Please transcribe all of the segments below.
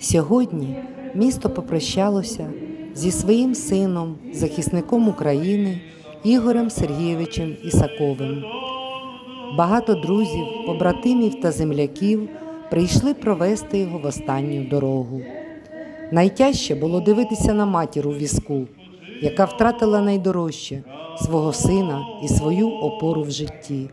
Сьогодні місто попрощалося зі своїм сином, захисником України Ігорем Сергійовичем Ісаковим. Багато друзів, побратимів та земляків прийшли провести його в останню дорогу. Найтяжче було дивитися на матір у візку, яка втратила найдорожче свого сина і свою опору в житті.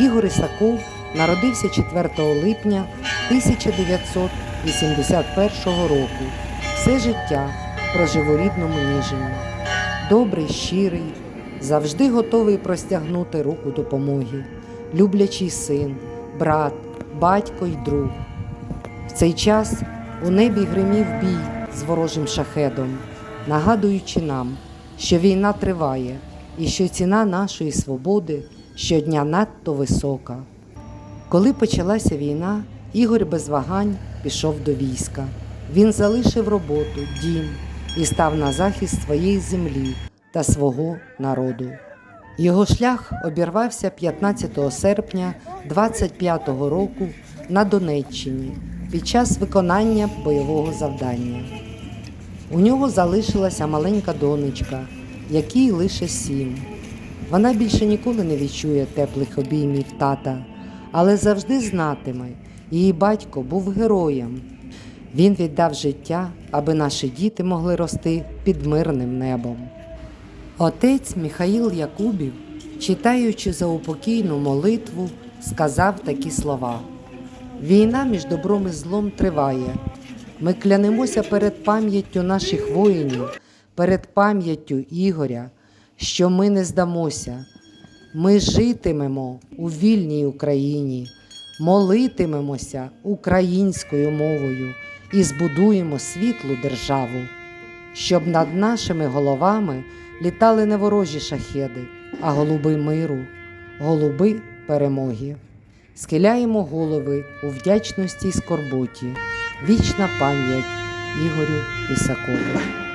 Ігор Ісаков народився 4 липня 1981 року. Все життя прожив у рідному Ніжині. Добрий, щирий, завжди готовий простягнути руку допомоги, люблячий син, брат, батько й друг. В цей час у небі гримів бій з ворожим шахедом, нагадуючи нам, що війна триває і що ціна нашої свободи щодня надто висока. Коли почалася війна, Ігор без вагань пішов до війська. Він залишив роботу, дім і став на захист своєї землі та свого народу. Його шлях обірвався 15 серпня 25-го року на Донеччині під час виконання бойового завдання. У нього залишилася маленька донечка, якій лише сім. Вона більше ніколи не відчує теплих обіймів тата, але завжди знатиме, її батько був героєм. Він віддав життя, аби наші діти могли рости під мирним небом. Отець Михаїл Якубів, читаючи заупокійну молитву, сказав такі слова: Війна між добром і злом триває. Ми клянемося перед пам'яттю наших воїнів, перед пам'яттю Ігоря, що ми не здамося. Ми житимемо у вільній Україні, молитимемося українською мовою і збудуємо світлу державу, щоб над нашими головами літали не ворожі шахеди, а голуби миру, голуби перемоги. Схиляємо голови у вдячності й скорботі. Вічна пам'ять Ігорю Ісакову.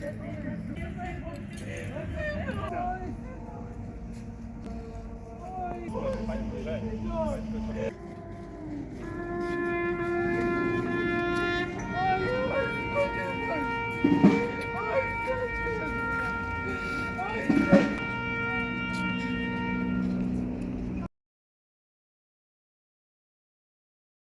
Thank you.